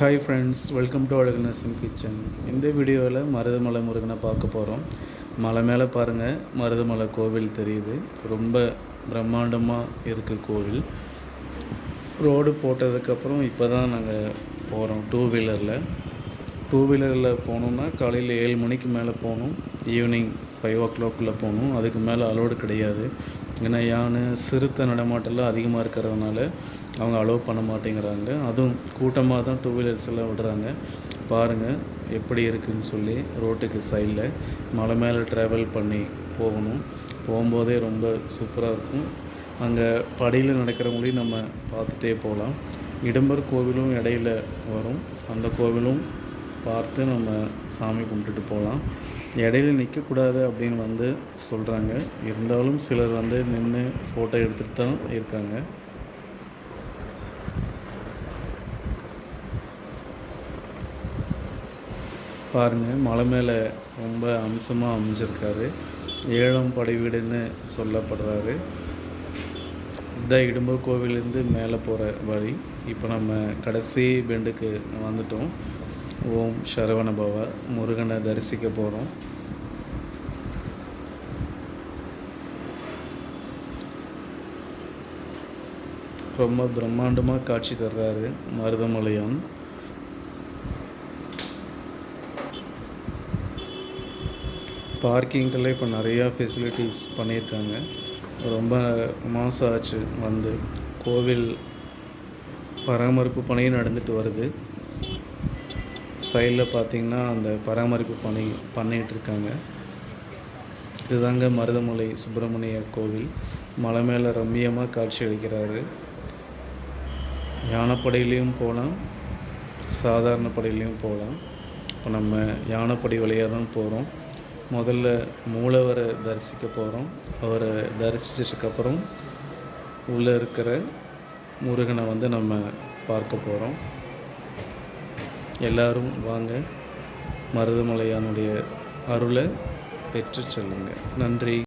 Hi friends welcome to Azhagunarasim kitchen இந்த வீடியோவில் மருதமலை முருகனை பார்க்க போகிறோம் மலை மேலே பாருங்கள் மருதமலை கோவில் தெரியுது ரொம்ப பிரம்மாண்டமாக இருக்குது கோவில் ரோடு போட்டதுக்கப்புறம் இப்போ தான் நாங்கள் போகிறோம் டூ வீலரில் டூ வீலரில் போனோம்னா காலையில் ஏழு மணிக்கு மேலே போகணும் ஈவினிங் ஃபைவ் ஓ கிளாக்குள்ளே போகணும் அதுக்கு மேலே அலோடு கிடையாது ஏன்னா யானை சிறுத்தை நடமாட்டெல்லாம் அதிகமாக இருக்கிறதுனால அவங்க அலோவ் பண்ண மாட்டேங்கிறாங்க. அதுவும் கூட்டமாக தான் டூ வீலர்ஸ் எல்லாம் விடுறாங்க. பாருங்கள் எப்படி இருக்குதுன்னு சொல்லி ரோட்டுக்கு சைடில் மலை மேலே ட்ராவல் பண்ணி போகணும். போகும்போதே ரொம்ப சூப்பராக இருக்கும். அங்கே படியில் நடக்கிறவங்களையும் நம்ம பார்த்துட்டே போகலாம். இடம்பர் கோவிலும் இடையில வரும். அந்த கோவிலும் பார்த்து நம்ம சாமி கும்பிட்டுட்டு போகலாம். இடையில நிற்கக்கூடாது அப்படின்னு வந்து சொல்கிறாங்க இருந்தாலும் சிலர் வந்து நின்று ஃபோட்டோ எடுத்துகிட்டு தான் இருக்காங்க. பாருங்கள் மலை மேலே ரொம்ப அம்சமாக அமைஞ்சிருக்காரு ஏழாம் படை வீடுன்னு சொல்லப்படுறாரு. இதான் இடும்பு கோவிலேருந்து மேலே போகிற வழி. இப்போ நம்ம கடைசி பெண்டுக்கு வந்துட்டோம். ஓம் சரவண பவா முருகனை தரிசிக்க போகிறோம் ரொம்ப பிரம்மாண்டமாக காட்சி தர்றாரு மருதமலையான். பார்க்கிங்கெல்லாம் இப்போ நிறையா ஃபெசிலிட்டிஸ் பண்ணியிருக்காங்க. ரொம்ப மாதம் ஆச்சு வந்து. கோவில் பராமரிப்பு பணியும் நடந்துட்டு வருது. சைடில் பார்த்திங்கன்னா அந்த பராமரிப்பு பணி பண்ணிகிட்டு இருக்காங்க. இதுதாங்க மருதமலை சுப்பிரமணிய கோவில். மலை மேலே ரம்மியமாக காட்சி அளிக்கிறாரு. யானைப்படையிலையும் போகலாம். சாதாரண படையிலையும் போகலாம். இப்போ நம்ம யானைப்படி வழியாக தான் போகிறோம் முதல்ல மூலவரை தரிசிக்க போகிறோம் அவரை தரிசிச்சதுக்கப்புறம் உள்ளே இருக்கிற முருகனை வந்து நம்ம பார்க்க போகிறோம் எல்லாரும் வாங்க. மருதமலையானுடைய அருளை பெற்று செல்லுங்கள் நன்றி.